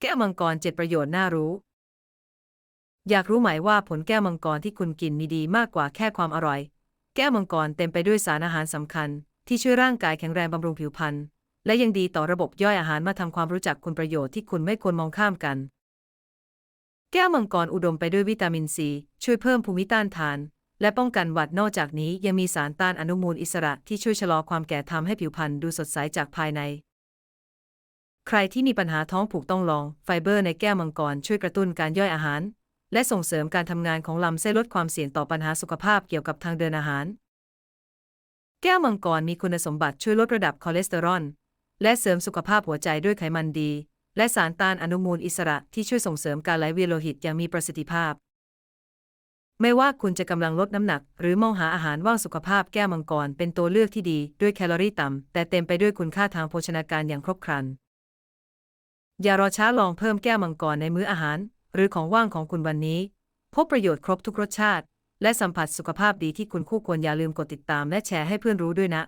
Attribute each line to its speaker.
Speaker 1: แก้วมังกรเจ็ดประโยชน์น่ารู้ อยากรู้ไหมว่าผลแก้วมังกรที่คุณกินมีดีมากกว่าแค่ความอร่อย แก้วมังกรเต็มไปด้วยสารอาหารสำคัญ ที่ช่วยร่างกายแข็งแรงบำรุงผิวพรรณและยังดีต่อระบบย่อยอาหารมาทำความรู้จักคุณประโยชน์ที่คุณไม่ควรมองข้ามกัน แก้วมังกรอุดมไปด้วยวิตามินซีช่วยเพิ่มภูมิต้านทาน และป้องกันหวัดนอกจากนี้ยังมีสารต้านอนุมูลอิสระที่ช่วยชะลอความแก่ทำให้ผิวพรรณดูสดใสจากภายใน ใครที่มีปัญหาท้องผูกต้องลอง ไฟเบอร์ในแก้วมังกรช่วยกระตุ้นการย่อยอาหาร และส่งเสริมการทำงานของลำไส้ลดความเสี่ยงต่อปัญหาสุขภาพเกี่ยวกับทางเดินอาหาร แก้วมังกรมีคุณสมบัติช่วยลดระดับคอเลสเตอรอลและเสริมสุขภาพหัวใจด้วยไขมันดี และสารต้านอนุมูลอิสระที่ช่วยส่งเสริมการไหลเวียนโลหิตอย่างมีประสิทธิภาพ ไม่ว่าคุณจะกำลังลดน้ำหนัก หรือมองหาอาหารว่างสุขภาพแก้วมังกรเป็นตัวเลือกที่ดีด้วยแคลอรี่ต่ำแต่เต็มไปด้วยคุณค่าทางโภชนาการอย่างครบครัน อย่ารอช้าลองเพิ่มแก้วมังกรในมื้ออาหาร หรือของว่างของคุณวันนี้ พบประโยชน์ครบทุกรสชาติ และสัมผัสสุขภาพดีที่คุณคู่ควรอย่าลืมกดติดตามและแชร์ให้เพื่อนรู้ด้วยนะ